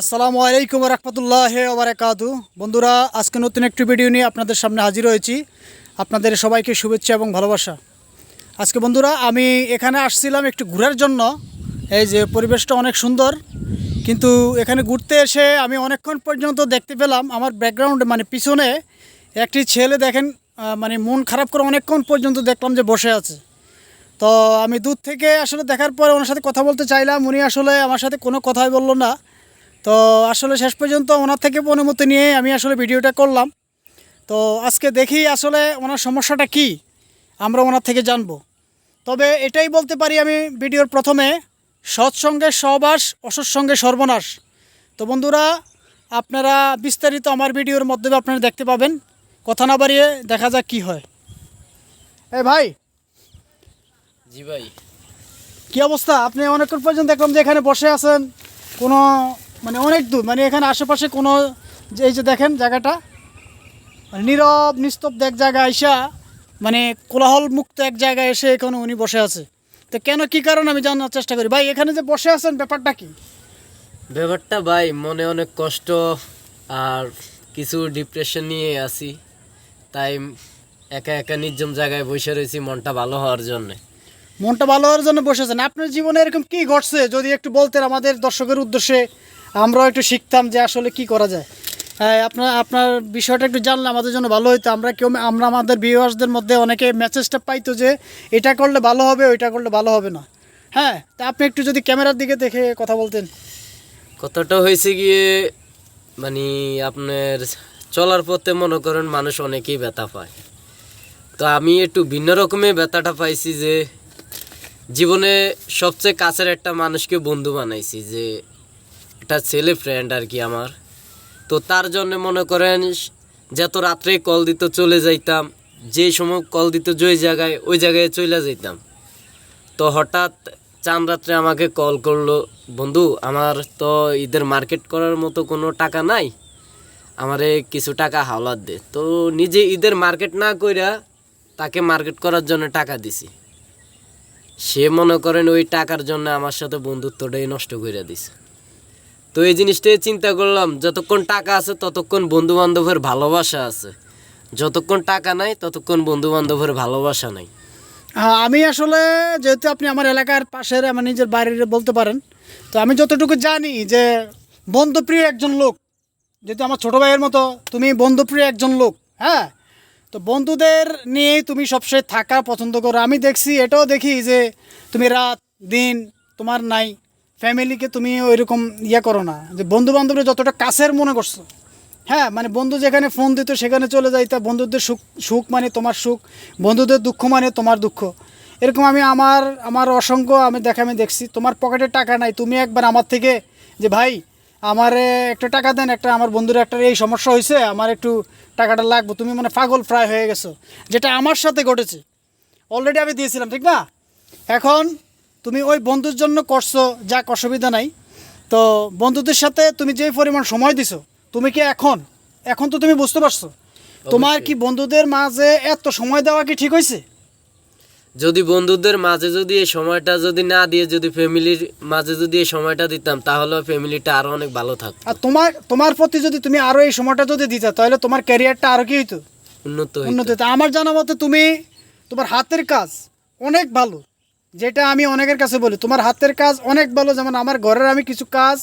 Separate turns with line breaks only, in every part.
আসসালামু আলাইকুম রহমতুল্লাহ ওবরাকাতু বন্ধুরা, আজকে নতুন একটি ভিডিও নিয়ে আপনাদের সামনে হাজির হয়েছি। আপনাদের সবাইকে শুভেচ্ছা এবং ভালোবাসা। আজকে বন্ধুরা, আমি এখানে আসছিলাম একটু ঘোরার জন্য। এই যে পরিবেশটা অনেক সুন্দর। কিন্তু এখানে ঘুরতে এসে আমি অনেকক্ষণ পর্যন্ত দেখতে পেলাম, আমার ব্যাকগ্রাউন্ডে মানে পিছনে একটি ছেলে দেখেন মানে মন খারাপ করে অনেকক্ষণ পর্যন্ত দেখলাম যে বসে আছে। তো আমি দূর থেকে আসলে দেখার পরে ওনার সাথে কথা বলতে চাইলাম। উনি আসলে আমার সাথে কোনো কথাই বলল না। তো আসলে শেষ পর্যন্ত ওনার থেকে অনুমতি নিয়ে আমি আসলে ভিডিওটা করলাম। তো আজকে দেখি আসলে ওনার সমস্যাটা কি আমরা ওনার থেকে জানব। তবে এটাই বলতে পারি আমি ভিডিওর প্রথমে সৎসঙ্গে সহবাস অসৎসঙ্গে সর্বনাশ। তো বন্ধুরা আপনারা বিস্তারিত আমার ভিডিওর মাধ্যমে আপনারা দেখতে পাবেন। কথা না বাড়িয়ে দেখা যাক কি হয়। এ ভাই।
জি ভাই।
কি অবস্থা? আপনি অনেকক্ষণ পর্যন্ত দেখলাম যে এখানে বসে আছেন কোনো মানে অনেক দূর মানে এখানে আশেপাশে কোনো যে এই যে দেখেন জায়গাটা মানে নীরব নিস্তব্ধ এক জায়গা আইসা মানে কোলাহল মুক্ত এক জায়গায় এসে এখানে উনি বসে আছে। তো কেন কি কারণ আমি জানার চেষ্টা করি? ভাই এখানে যে বসে আছেন ব্যাপারটা কি?
ব্যাপারটা ভাই মনে অনেক কষ্ট আর কিছু ডিপ্রেশন নিয়ে আছি। তাই একা একা নির্জম জায়গায় বসে রয়েছি মনটা ভালো হওয়ার জন্য।
মনটা ভালো হওয়ার জন্য বসেছেন আপনার জীবনে এরকম কি ঘটছে? যদি একটু বলতেন আমাদের দর্শকের উদ্দেশ্যে আমরাও একটু শিখতাম যে আসলে কি করা যায়। হ্যাঁ আপনার আপনার বিষয়টা একটু জানলে আমাদের জন্য ভালো হতো আমরা কেউ, আমরা আমাদের ভিউয়ার্সদের মধ্যে অনেকে মেসেজটা পাইতো যে, এটা করলে ভালো হবে, ওইটা করলে ভালো হবে না। হ্যাঁ তা আপনি একটু যদি ক্যামেরার দিকে দেখে কথা বলতেন।
কতটা হয়েছে গিয়ে মানে আপনার চলার পথে মনে করেন মানুষ অনেকেই ব্যথা পায়। তো আমি একটু ভিন্ন রকমের ব্যথাটা পাইছি যে, জীবনে সবচেয়ে কাছের একটা মানুষকে বন্ধু বানাইছি যে একটা ছেলে ফ্রেন্ড আর কি আমার। তো তার জন্য মনে করেন যত রাত্রে কল দিত চলে যাইতাম, যে সময় কল দিত যে জায়গায়, ওই জায়গায় চলে যাইতাম। তো হঠাৎ চান রাত্রে আমাকে কল করল, বন্ধু, আমার তো ঈদের মার্কেট করার মতো কোনো টাকা নাই, আমারে কিছু টাকা হাওলাত দে। তো নিজে ঈদের মার্কেট না কইরা তাকে মার্কেট করার জন্য টাকা দিছি। সে মনে করেন ওই টাকার জন্য আমার সাথে বন্ধুত্বটাই নষ্ট করে দিছে। তো এই জিনিসটাই চিন্তা করলাম, যতক্ষণ টাকা আছে ততক্ষণ বন্ধু বান্ধবের ভালোবাসা আছে। যতক্ষণ টাকা নাই ততক্ষণ বন্ধু বান্ধবের ভালোবাসা নাই।
হ্যাঁ আমি আসলে যেহেতু আপনি আমার এলাকার পাশের, আমার নিজের বাড়ির বলতে পারেন, তো আমি যতটুকু জানি যে বন্ধুপ্রিয় একজন লোক, যেহেতু আমার ছোটো ভাইয়ের মতো, তুমি বন্ধুপ্রিয় একজন লোক হ্যাঁ? তো বন্ধুদের নিয়ে তুমি সবসময় থাকা পছন্দ করো। আমি দেখছি, এটাও দেখি যে তুমি রাত, দিন তোমার নাই। ফ্যামিলিকে তুমি ওইরকম ইয়ে করো না, যে বন্ধু বান্ধবরা যতটা কাছের মনে করছ। হ্যাঁ মানে বন্ধু যেখানে ফোন দিত সেখানে চলে যাইতা, বন্ধুদের সুখ সুখ মানে তোমার সুখ, বন্ধুদের দুঃখ মানে তোমার দুঃখ। এরকম আমি আমার আমার অসংখ্য আমি দেখা আমি দেখছি, তোমার পকেটে টাকা নাই, তুমি একবার আমার থেকে যে ভাই, আমার একটা টাকা দেন, একটা আমার বন্ধুর একটা এই সমস্যা হয়েছে আমার একটু টাকাটা লাগবে, তুমি মানে পাগল প্রায় হয়ে গেছো, যেটা আমার সাথে ঘটেছে। অলরেডি আমি দিয়েছিলাম, ঠিক না? এখন তুমি ওই বন্ধুর জন্য করছ যাক অসুবিধা নাই। তো বন্ধুদের সাথে তুমি যে পরিমাণ সময় দিছো তুমি কি এখন এখন তো তুমি বুঝতে পারছ। তোমার কি বন্ধুদের মাঝে এত সময় দেওয়া কি ঠিক হয়েছে
যদি বন্ধুদের মাঝে যদি এই সময়টা যদি না দিয়ে যদি ফ্যামিলির মাঝে যদি এই সময়টা দিতাম তাহলে ফ্যামিলিটা আরও অনেক ভালো থাকতো।
আর তোমার তোমার প্রতি যদি তুমি আরও এই সময়টা যদি দিতে তাহলে তোমার ক্যারিয়ারটা আরও কি হইতো?
উন্নত হইতো।
উন্নত হতো আমার জানা মতে তুমি তোমার হাতের কাজ অনেক ভালো। যেটা আমি অনেকের কাছে বলি, তোমার হাতের কাজ অনেক ভালো, যেমন আমার ঘরের আমি কিছু কাজ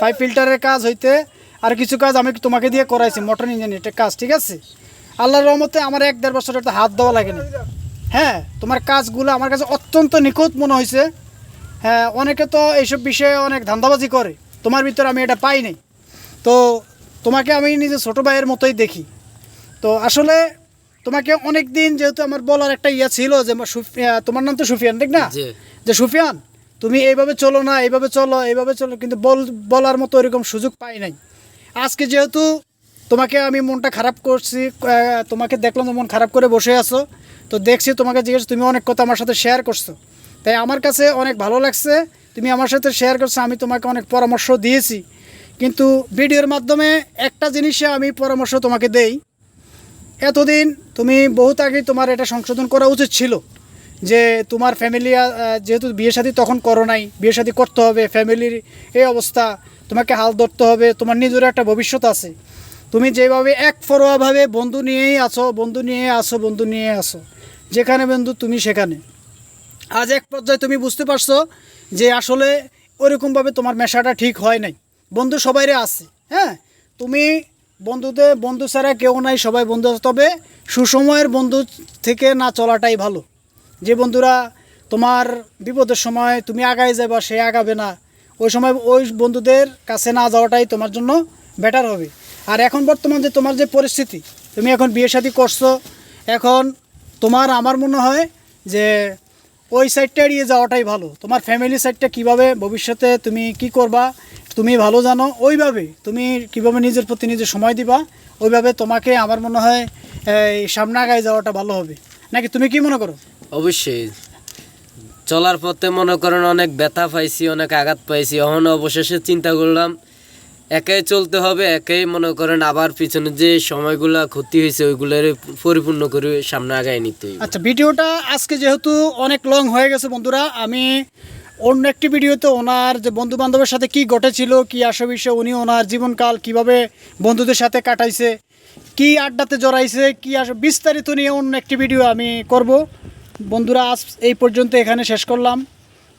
পাইপ ফিল্টারের কাজ হইতে, আর কিছু কাজ আমি তোমাকে দিয়ে করাইছি মোটর ইঞ্জিনিয়ারের কাজ, ঠিক আছে? আল্লাহর রহমতে আমার এক দেড় বছর একটা হাত দেওয়া লাগেনি হ্যাঁ তোমার কাজগুলো আমার কাছে অত্যন্ত নিখুঁত মনে হয়েছে হ্যাঁ অনেকে তো এইসব বিষয়ে অনেক ধান্দাবাজি করে, তোমার ভিতরে আমি এটা পাই নাই। তো তোমাকে আমি নিজে ছোটো ভাইয়ের মতোই দেখি। তো আসলে তোমাকে অনেক দিন যেহেতু আমার বলার একটা ইয়া ছিল যে তোমার নাম তো সুফিয়ান ঠিক না? যে সুফিয়ান তুমি এইভাবে চলো না এইভাবে চলো এইভাবে চলো কিন্তু বল বলার মতো এরকম সুযোগ পাই নাই। আজকে যেহেতু তোমাকে আমি মনটা খারাপ করছি তোমাকে দেখলাম মন খারাপ করে বসে আছো তো দেখছি তোমাকে জিজ্ঞেস তুমি অনেক কথা আমার সাথে শেয়ার করছ। তাই আমার কাছে অনেক ভালো লাগছে তুমি আমার সাথে শেয়ার করছ আমি তোমাকে অনেক পরামর্শ দিয়েছি। কিন্তু ভিডিওর মাধ্যমে একটা জিনিসে আমি পরামর্শ তোমাকে দেই এতদিন তুমি বহুত আগে তোমার এটা সংশোধন করা উচিত ছিল যে তোমার ফ্যামিলি যেহেতু বিয়ে শাদী তখন করো নাই, বিয়ে শাদী করতে হবে, ফ্যামিলির এই অবস্থা, তোমাকে হাল ধরতে হবে, তোমার নিজের একটা ভবিষ্যৎ আছে। তুমি যেভাবে এক ফরোয়াভাবে বন্ধু নিয়েই আছো, বন্ধু নিয়ে আসো বন্ধু নিয়ে আসো যেখানে বন্ধু তুমি সেখানে। আজ এক পর্যায়ে তুমি বুঝতে পারছ যে আসলে ওরকমভাবে তোমার মেশাটা ঠিক হয় নাই। বন্ধু সবাইরে আছে হ্যাঁ? তুমি বন্ধুদের, বন্ধু ছাড়া কেউ নাই, সবাই বন্ধু আছে। তবে সুসময়ের বন্ধু থেকে না চলাটাই ভালো। যে বন্ধুরা তোমার বিপদের সময় তুমি আগায় যাবা সে আগাবে না। ওই সময় ওই বন্ধুদের কাছে না যাওয়াটাই তোমার জন্য বেটার হবে। আর এখন বর্তমান যে তোমার যে পরিস্থিতি, তুমি এখন বিয়ে শাদী করছ, এখন তোমার আমার মনে হয় যে ওই সাইডটা এড়িয়ে যাওয়াটাই ভালো। তোমার ফ্যামিলি সাইডটা কীভাবে ভবিষ্যতে তুমি কি করবা তুমি ভালো জানো ওইভাবে তুমি কীভাবে নিজের প্রতি নিজে সময় দিবা ওইভাবে তোমাকে আমার মনে হয় সামনে আগায় যাওয়াটা ভালো হবে। নাকি তুমি কি মনে করো?
অবশ্যই। চলার পথে মনে করেন অনেক ব্যথা পাইছি অনেক আঘাত পাইছি এখন অবশেষে চিন্তা করলাম একাই চলতে হবে একাই মনে করেন আবার পিছনে যে সময়গুলা ক্ষতি হয়েছে ওইগুলোর পরিপূর্ণ করে সামনে আগায় নিতে
আচ্ছা ভিডিওটা আজকে যেহেতু অনেক লং হয়ে গেছে বন্ধুরা আমি অন্য একটি ভিডিওতে ওনার যে বন্ধু বান্ধবের সাথে কি ঘটেছিল, কি আসে বিষয়ে উনি ওনার জীবনকাল কীভাবে বন্ধুদের সাথে কাটাইছে, কি আড্ডাতে জড়াইছে, কি আস, বিস্তারিত নিয়ে অন্য একটি ভিডিও আমি করব। বন্ধুরা, আজ এই পর্যন্ত এখানে শেষ করলাম।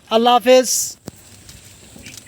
আল্লাহ হাফেজ।